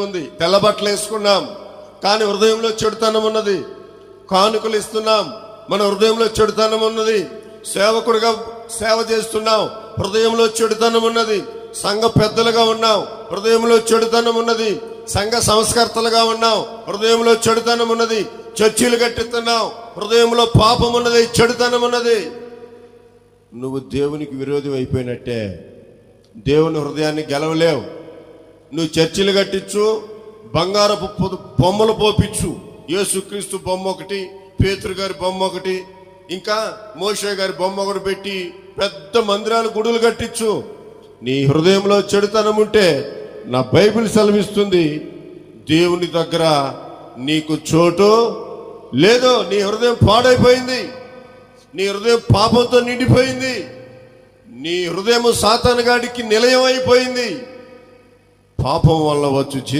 ఉంది. తెల్ల బట్టలు వేసుకున్నాం. కానీ హృదయంలో చెడుతనం ఉన్నది. కానుకలు ఇస్తున్నాం. మన హృదయంలో చెడుతనం ఉన్నది. సేవకుడిగా సేవ చేస్తున్నాం. హృదయంలో చెడుతనం ఉన్నది. సంఘ పెద్దలుగా ఉన్నాం. హృదయంలో చెడుతనం ఉన్నది. సంఘ సంస్కర్తలుగా ఉన్నాం. హృదయంలో చెడుతనం ఉన్నది. చర్చిలు కట్టిస్తున్నాం. హృదయంలో పాపం ఉన్నది. చెడుతనం ఉన్నది. నువ్వు దేవునికి విరోధం అయిపోయినట్టే. దేవుని హృదయాన్ని గెలవలేవు. నువ్వు చర్చిలు కట్టించు బంగారపు బొమ్మలు పోపించు యేసుక్రీస్తు బొమ్మ ఒకటి పేతురు గారి బొమ్మ ఒకటి ఇంకా మోషే గారి బొమ్మ ఒకటి పెట్టి పెద్ద మందిరాలు గుడులు కట్టించు. నీ హృదయంలో చెడుతనం ఉంటే నా బైబిల్ సెలవిస్తుంది. దేవుని దగ్గర నీకు చోటు లేదో నీ హృదయం పాడైపోయింది. నీ హృదయం పాపంతో నిండిపోయింది. నీ హృదయం సాతానగాడికి నిలయం అయిపోయింది. పాపం వల్ల వచ్చు జీతం